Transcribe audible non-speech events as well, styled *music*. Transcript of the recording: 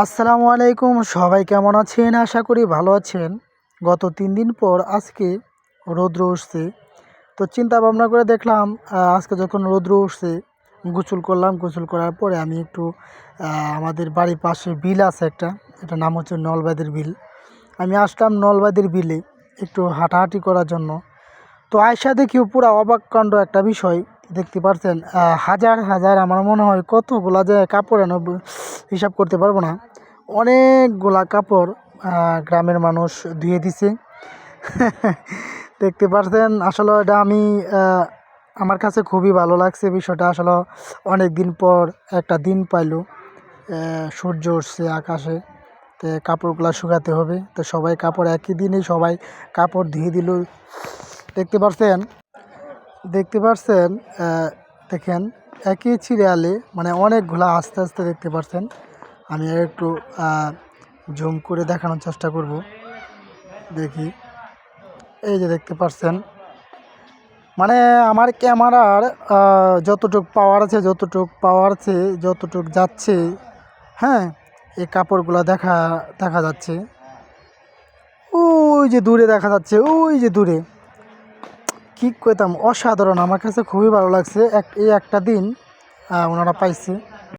আসসালামু আলাইকুম, সবাই কেমন আছেন? আশা করি ভালো আছেন। গত তিন দিন পর আজকে রৌদ্র উঠছে। তো চিন্তা ভাবনা করে দেখলাম আজকে যখন রৌদ্র উঠছে, গোসল করলাম। গোসল করার পরে আমি একটু আমাদের বাড়ির পাশে বিল আছে একটা। এটা নাম হচ্ছে নলবাদের বিল। আমি আসলাম নলবাদের বিলে একটু হাঁটাহাঁটি করার জন্য। তো আয়সা দেখিও পুরো অবাক কাণ্ড একটা বিষয়। দেখতে পারছেন হাজার হাজার আমার মনে হয় কতগুলা যে কাপড় এনে হিসাব করতে পারব না। অনেকগুলা কাপড় গ্রামের মানুষ ধুয়ে দিছে। *laughs* দেখতে পারছেন, আসলে এটা আমি আমার কাছে খুবই ভালো লাগছে বিষয়টা। আসলে অনেক দিন পর একটা দিন পাইলো সূর্য উঠছে আকাশে, তো কাপড়গুলো শুকাতে হবে। তো সবাই কাপড় একই দিনেই সবাই কাপড় ধুয়ে দিল। দেখতে পাচ্ছেন দেখতে পাচ্ছেন দেখেন, একই সিরিয়ালে মানে অনেকগুলা আস্তে আস্তে দেখতে পাচ্ছেন আমি একটু জুম করে দেখানোর চেষ্টা করব। দেখি। এই যে দেখতে পাচ্ছেন মানে আমার ক্যামেরার যতটুক পাওয়ার আছে, যতটুক পাওয়ার আছে, যতটুক যাচ্ছে হ্যাঁ এই কাপড়গুলো দেখা দেখা যাচ্ছে। ওই যে দূরে দেখা যাচ্ছে, ওই যে দূরে। কি কইতাম? অসাধারণ। আমার কাছে খুবই ভালো লাগছে। এক এই একটা দিন ওনারা পাইছে।